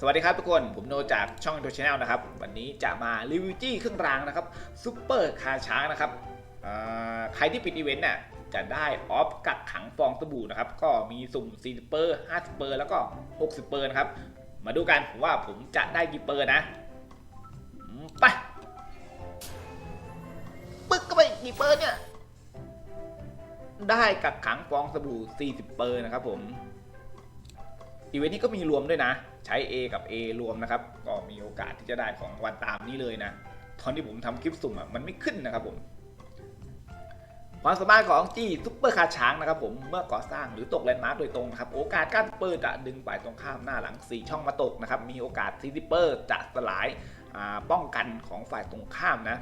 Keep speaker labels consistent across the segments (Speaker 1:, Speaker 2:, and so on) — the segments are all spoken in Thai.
Speaker 1: สวัสดีครับทุกคน ผมโนจากช่องโ o ชแนลนะครับ วันนี้จะมารีวิวจี้เครื่องรางนะครับซูเปอร์คาช้างนะครับใครที่ปิดอีเวนต์น่ะจะได้ออฟกักขังฟองสบู่นะครับ ก็มีสุ่ม40เปอร์50เปอร์แล้วก็ 60เปอร์นะครับ มาดูกันว่าผมจะได้กี่เปอร์นะไปปึ๊กก็ไปกี่เปอร์เนี่ย ได้กักขังฟองสบู่40เปอร์นะครับผม อีเวนต์นี้ก็มีรวมด้วยนะ ใช้ A กับ A รวมนะครับ ก็มีโอกาสที่จะได้ของวันตามนี้เลยนะ ตอนที่ผมทำคลิปสุ่มอะมันไม่ขึ้นนะครับผมความสามารถของจี้ซุปเปอร์คาช้างนะครับผมเมื่อก่อสร้างหรือตกแลนด์มาร์กโดยตรงนะครับโอกาสการเปอร์จะดึงฝ่ายตรงข้ามหน้าหลัง 4 ช่องมาตกนะครับมีโอกาสซีซิปเปอร์จะสลายาป้องกันของฝ่ายตรงข้ามนะ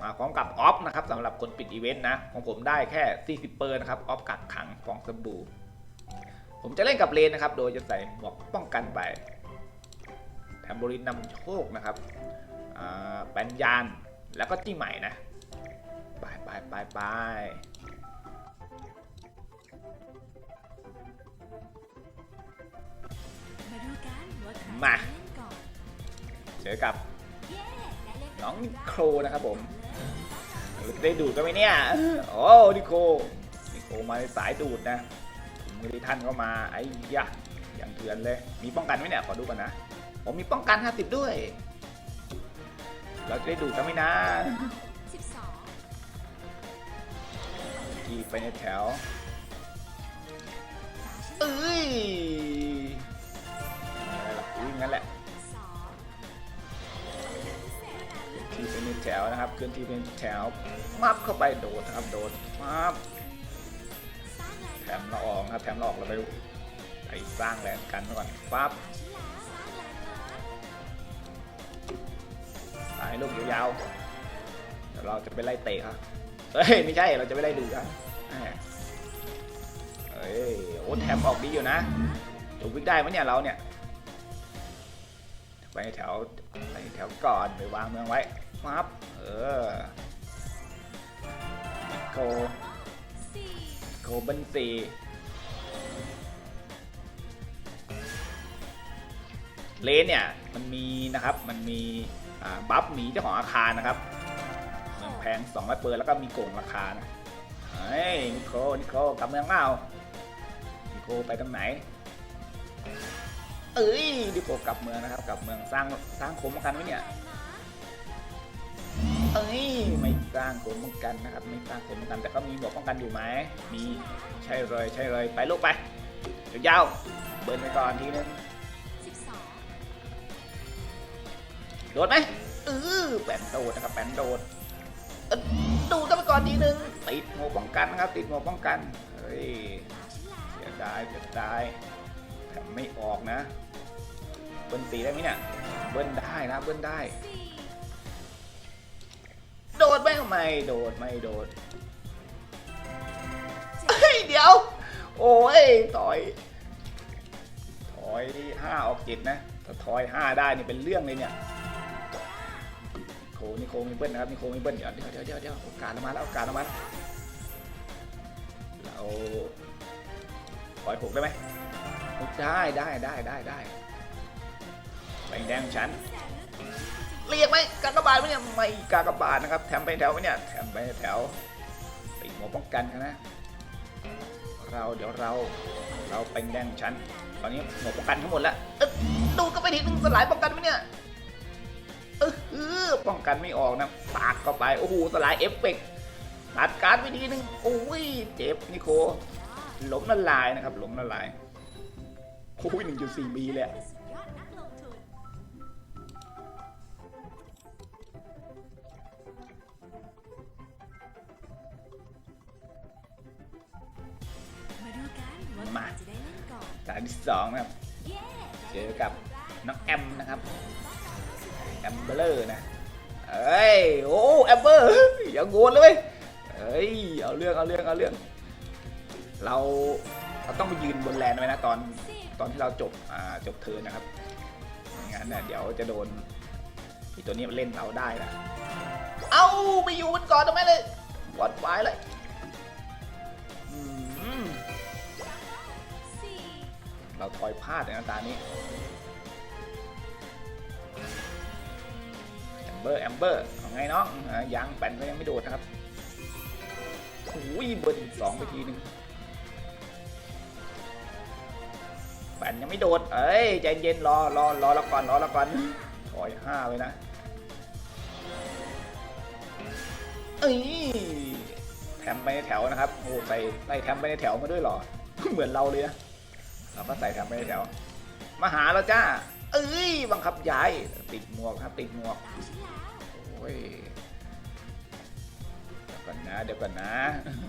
Speaker 1: มาพร้อมกับออฟนะครับสำหรับคนปิดอีเวนต์นะของผมได้แค่40เปอร์นะครับออฟกักขังฟองสบู่ ผมจะเล่นกับเลนนะครับ โดยจะใส่หมวกป้องกันไปแทมโบรินนำโชคนะครับแปนยานแล้วก็จี้ใหม่นะไปไปไปไป
Speaker 2: มาเจ
Speaker 1: อกับ
Speaker 2: น้
Speaker 1: องนิโครนะครับผมได้ดูดกันไหมเนี่ย โอ้นิโคนิโคมาในสายดูดนะ มือท่านเข้ามาไอ้ยะอย่างเถื่อนเลย มีป้องกันไหมเนี่ยขอดูกันนะ ผมมีป้องกัน 50 ด้วย เราจะได้ดูกันไหมนะกีไปในแถว เอ้ยอะไรล่ะอุ้ยงั้นแหละทีเป็นแถวนะครับเคลื่อนที่เป็นแถวมับเข้าไปโดดนะครับโดดมับ
Speaker 2: สร้างแรง
Speaker 1: แถมละอ องครับแถมลออกเราไปไปสร้างแรงกันก่อนปั๊บ
Speaker 2: สา
Speaker 1: ยลูกยาวๆเดี๋ยวเราจะไปไล่เตะครับเฮ้ยไม่ใช่เราจะไปไล่ดูครับเอ้ยโอ้แถมออกดีอยู่นะถูกวิกได้ไหมเนี่ยเราเนี่ยไปแถวไปแถวก่อนไปวางเมืองไว้มับเออโกโกบันซี เลนเนี่ยมันมีนะครับมันมีบัฟหมีเจ้าของอาคารนะครับเมืองแพง200เปอร์แล้วก็มีโกงราคานะเฮ้ยนิโคลนิโคลกลับเมืองเล่านิโคลไปตรงไหนเอ้ยนิโคลกลับเมืองนะครับกลับเมืองสร้างสร้างโคมกันไว้เนี่ยเอ้ยไม่สร้างโคมกันนะครับไม่สร้างโคมกันแต่ก็มีหมวกป้องกันอยู่ไหมมีใช่เลยใช่เลยไปลูกไปยาวๆเบิร์นไปก่อนทีนึง โดดไหมเออแปนโดดนะครับแปนโดดดูกันไปก่อนทีนึงติดหมวกป้องกันนะครับ ติดหมวกป้องกันเฮ้ยเสียดายเสียดายแถมไม่ออกนะเบิ้ลตีได้ไหมเนี่ยเบิ้ลได้นะเบิ้ลได้ โดดไหมไม่โดดไม่โดด
Speaker 2: เฮ้
Speaker 1: ยเดี๋ยว โอ้ยถอยถอยห้าออกจ็ดนะถ้าถอยห้าได้นี่เป็นเรื่องเลยเนี่ย นี่โคมีเบิ้ลนะครับนี่โคมีเบิ้ลเดี๋ยวเดี๋ยวเดี๋ยวเดี๋ยวโอกาสมาแล้วโอกาสมาแล้วเราถอยหกได้ไหมได้ได้ได้ได้ได้แบงแดงฉันเรียกไหมกากบาทไหมเนี่ยไม่กากบาทนะครับแถมไปแถวไหมเนี่ยแถมไปแถวติดหมวกป้องกันนะเราเดี๋ยวเราเราเป็นแดงชั้นตอนนี้หมวกป้องกันทั้งหมดแล้วดูก็ไปทีนึงสลายป้องกันไหมเนี่ย เออเออป้องกันไม่ออกนะปากเข้าไป โอ้โหสลายเอฟเฟกต์ตัดการไปทีนึงโอ้ยเจ็บนิโคล้มละลายนะครับล้มละลายโอ้ยหนึ่งจุดสี่บีเลยอะ
Speaker 2: คือสุดยอดนักลงทุนมาการ
Speaker 1: มา
Speaker 2: จะได้เล่น
Speaker 1: ที่สองนะครับ
Speaker 2: เจ
Speaker 1: อกับน้องแอมนะครับ แอมเบอร์นะเอ้ยโอ้แอมเบอร์อย่างงวนเลยเอ้ยเอาเรื่องเอาเรื่องเอาเรื่อง เราเราต้องไปยืนบนแลนด์ไว้นะตอนตอนที่เราจบอ่าจบเทิร์นนะครับงั้นเนี่ยเดี๋ยวจะโดนไอีตัวนี้มันเล่นเราได้นะเอาไปอยู่มันก่อนทำไมเลยวัดไว้เลยเราถอยพลาดในตานี้ บอร์แอมเบอร์เอาไงน้องอะยังแปนก็ยังไม่โดดนะครับโอ้ยเบิร์นสองไปทีหนึงแปนยังไม่โดด เอ้ยใจเย็นรอรอรอล้วก่อนรอล้วก่อนถอยห้าไว้นะ เอ้ยแถมไปในแถวนะครับโอ้ใส่ใส่แถมไปในแถวมาด้วยหรอ เหมือนเราเลยนะเราก็ใส่แถมไปในแถว มาหาเราจ้าเอ้ยบังคับย้ายติดหมวกครับติดหมวก
Speaker 2: ตามฉัน
Speaker 1: โอ้ยเดี๋ยวก่อนนะเดี๋ยวก่อนนะ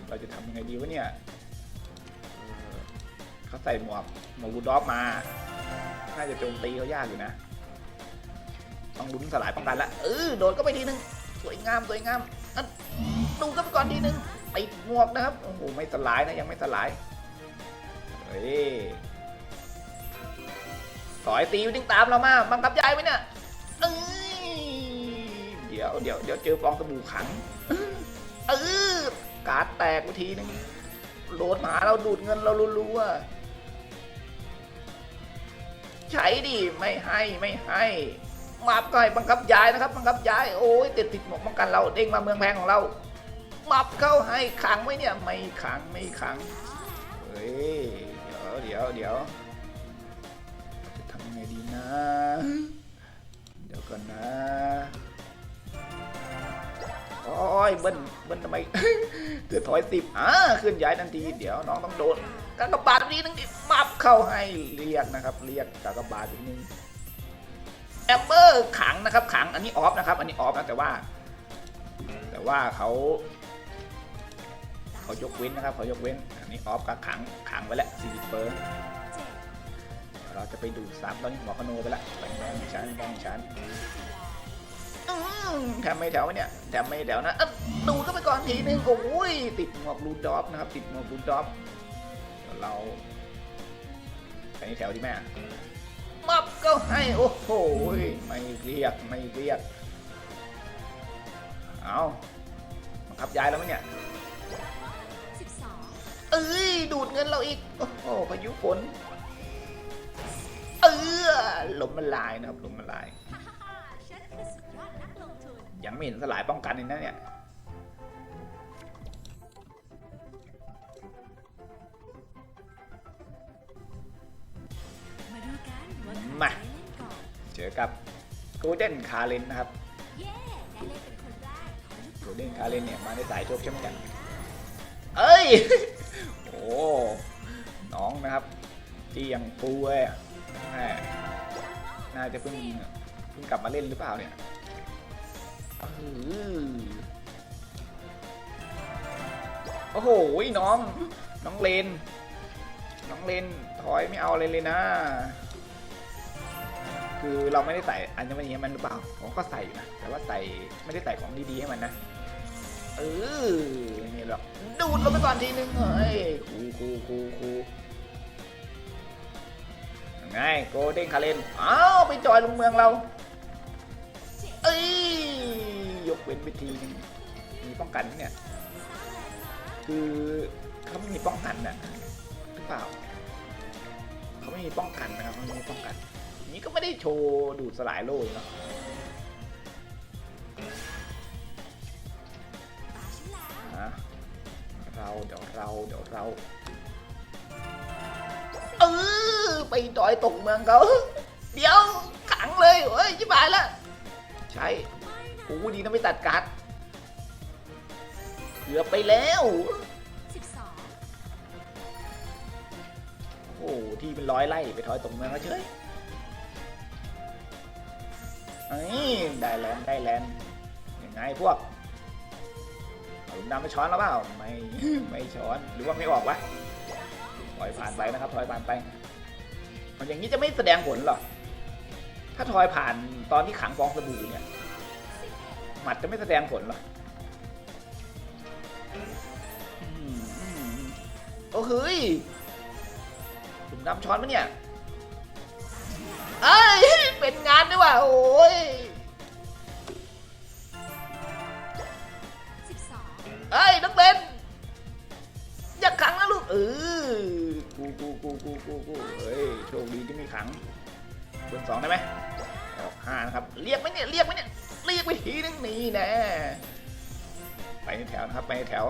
Speaker 1: เราจะทำยังไงดีวะเนี่ยเออเขาใส่หมวกหมวกบูลด็อกมา น่าจะโจมตีเขายากอยู่นะ ต้องลุ้นสลายป้องกันละเออโดดก็ไปทีนึง สวยงามสวยงามอันดูก็ไปก่อนทีนึงติดหมวกนะครับ โอ้โห ไม่สลายนะ ยังไม่สลาย เฮ้ยต่อยตีวิ่งตามเรามา บังคับยายไหมเนี่ยเอ้ยเดี๋ยวเดี๋ยวเดี๋ยวเจอฟองสบู่ขังเออการ์ดแตกไปทีนึงโหลดมาเราดูดเงินเรารู้ๆว่าใช้ดิไม่ให้ไม่ให้มาบก็ให้บังคับย้ายนะครับ บังคับย้ายโอ้ยติดติดหมกป้องกันเราเด้งมาเมืองแพงของเรามับเข้าให้ขังไว้เนี่ยไม่ขังไม่ขังเฮ้ยเดี๋ยวเดี๋ยวเดี๋ยวจะทำยังไงดีนะ เดี๋ยวก่อนนะ อ้ยเบิ้ลเบิ้ลทำไมเกิดถอยสิบอ่าขึ้นย้ายทันที เดี๋ยวน้องต้องโดนกากบาทนี้นึงดิมับเข้าให้เรียกนะครับ เรียกกากบาทอีกนึงแอมเบอร์ขังนะครับ ขังอันนี้ออฟนะครับ อันนี้ออฟนะแต่ว่า แต่ว่าเขาเขายกเว้นนะครับเขายกเว้น อันนี้ออฟก็ขังขังไว้แล้วสี่เปอร์
Speaker 2: เจ็ด
Speaker 1: เราจะไปดูดซับตอนนี้หัวคโนไปแล้วแบ่งแบ่งชั้นแบ่งชั้น อืมแถมไม่แถวเนี่ยแถมไม่แถวนะดูดเข้าไปก่อนทีนึงโอ้ยติดหมวกรูดอฟนะครับ ติดหมวกรูดอฟเดี๋ยวเราไปแถวที่แม่มับก็ให้โอ้โหไม่เรียกไม่เรียกเอาบับย้ายแล้วไหมเนี่ยเอ้ยดูดเงินเราอีก โอ้โหพายุฝนเออลมมันลายนะครับลมมันลาย
Speaker 2: ยัง
Speaker 1: ไม่เห็นสลายป้องกันเลยนะเนี่ย
Speaker 2: มาดูกันว่าใคร
Speaker 1: มา
Speaker 2: จะได้เล่นก่อน
Speaker 1: เจอกับโกลเด้นคาเลนนะครับ
Speaker 2: เย้ได้เล่นเป็นคนแรกขอลูก
Speaker 1: โกลเด้นคาเลนเนี่ยมาในสายโชคเช่นกัน เอ้ย โอ้น้องนะครับที่ยังปูเว้ยแม่น่าจะเพิ่งเพิ่งกลับมาเล่นหรือเปล่าเนี่ยอื้อ โอ้โหน้อง น้องเลน น้องเลนถอยไม่เอาอะไรเลยนะ คือเราไม่ได้ใส่อัญมณีให้มันหรือเปล่าผมก็ใส่อยู่นะ แต่ว่าใส่ไม่ได้ใส่ของดีๆให้มันนะ เออนี่หรอกดูดลงไปก่อนทีนึงเฮ้ยคูคูคูคูไงโกเด้นคาเลนอ้าวไปจอยลงเมืองเรา เว้นไปทีนึงมีป้องกันเนี่ย คือเขาไม่มีป้องกันน่ะหรือเปล่าเขาไม่มีป้องกันนะครับเขาไม่มีป้องกัน นี้ก็ไม่ได้โชว์ดูดสลายโล่เนาะเราเดี๋ยวเราเดี๋ยวเราเออไปดอยตกเมืองเขาเดี๋ยวขังเลยเฮ้ยชิบายล้วใช่
Speaker 2: ไม่นะ
Speaker 1: กูดีนะไม่ตัดการ์ดเกือบไปแล้ว โอ้ที่เป็นร้อยไร่ไปถอยตกเมืองก็เฉยเอ้ได้แลนด์ได้แลนด์ยังไงพวกลุมดำไปช้อนแล้วเปล่า ไม่ไม่ช้อนหรือว่าไม่ออกวะถอยผ่านไปนะครับถอยผ่านไปมันอย่างนี้จะไม่แสดงผลหรอถ้าถอยผ่านตอนที่ขังฟองสบู่เนี่ย มัดจะไม่แสดงผลหรอโอ้เฮ้ยถุงดำช้อนปะเนี่ยเอ้ย เป็นงานด้วยว่ะ โอ้ยเอ้ยน้องเบนอย่าขังนะลูก เออ กูกูกูกูกูกูเฮ้ย โชคดีที่มีขังเบอร์สองได้ไหมออกห้านะครับ เรียกไหมเนี่ย เรียกไหมเนี่ย เรียกไปทีนึงนี่แน่ไปในแถวนะครับไปในแถว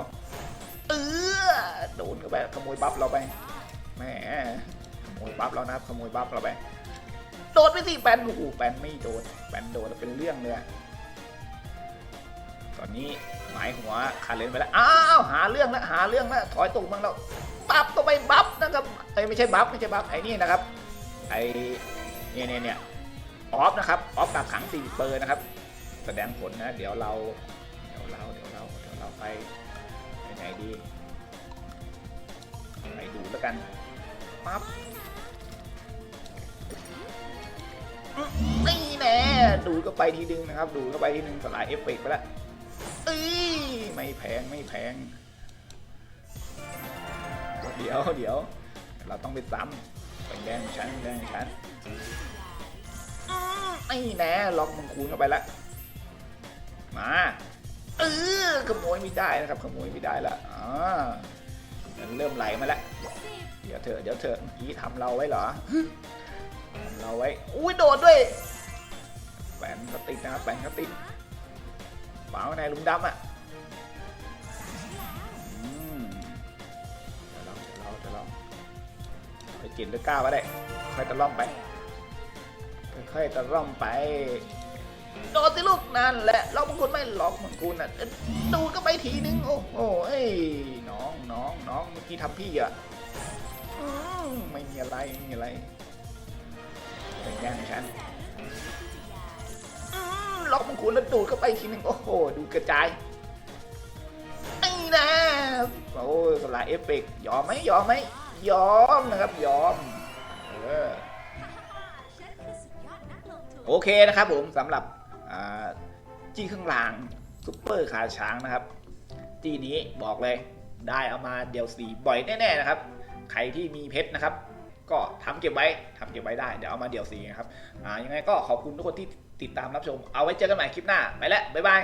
Speaker 1: เออโดนเข้าไปขโมยบัฟเราไปแหมขโมยบัฟเรานะครับขโมยบัฟเราไปโดนไปสิแปนโอ้โหแปนไม่โดนแปนโดนแล้วเป็นเรื่องเลยตอนนี้หมายหัวคาเลนไปแล้วอ้าวหาเรื่องแล้วหาเรื่องแล้วถอยตกบ้างแล้วบัฟตัวไปบัฟนะครับเอ้ไม่ใช่บัฟไม่ใช่บัฟไอ้นี่นะครับไอ้เนี่ยเนี่ยเนี่ยออฟนะครับออฟกักขังสี่เปอร์นะครับ แสดงผลนะ เดี๋ยวเรา เดี๋ยวเรา เดี๋ยวเรา เดี๋ยวเราไปไปไหนดี ไปดูแล้วกัน ปั๊บนี่แน่ดูดก็ไปทีนึงนะครับ ดูดก็ไปทีนึงสลายเอฟเฟกต์ไปล้วเอ้ยไม่แพงไม่แพง เดี๋ยวเดี๋ยว เราต้องไปซ้ำไปแดงชั้นแดงชั้นอื้อแน่ล็อกมังคูนเข้าไปแล้ว มาเออขโมยไม่ได้นะครับขโมยไม่ได้ละอ่ามันเริ่มไหลมาแล้วเดี๋ยวเถอะเดี๋ยวเถอะเมื่อกี้ทำเราไว้เหรอทำเราไว้อุ้ยโดดด้วยแปนก็ติดนะครับแปนก็ติดเปล่าในลุงดำอะเดี๋ยวเราเดี๋ยวเราเดี๋ยวเราไปจินหรือก้าวก็ได้ค่อยตะล่อมไปค่อยตะล่อมไปโดดสิลูกนั่นแหละ ล็อกมังคุดไม่ล็อกมังคุดน่ะดูก็ไปทีนึง โอ้โหเอ้ยน้องน้องน้องเมื่อกี้ทำพี่อะไม่มีอะไรไม่มีอะไรเป็นแย่งฉันล็อกมังคุดแล้วดูดเข้าไปทีนึงโอ้โห ดูกระจายไอ้นะโอ้ยสลายเอฟเฟกต์ยอมไหมยอมไหมยอมนะครับยอมเออโอเคนะครับผมสำหรับ จี้ข้างหล่างซุปเปอร์ขาช้างนะครับจี้นี้บอกเลยได้เอามาเดียวสีบ่อยแน่ๆนะครับใครที่มีเพชรนะครับ ก็ทำเก็บไว้ทำเก็บไว้ได้เดี๋ยวเอามาเดี่ยวสีนะครับอ่ายังไงก็ขอบคุณทุกคนที่ติดตามรับชม เอาไว้เจอกันใหม่คลิปหน้าไปแล้วบ๊ายบาย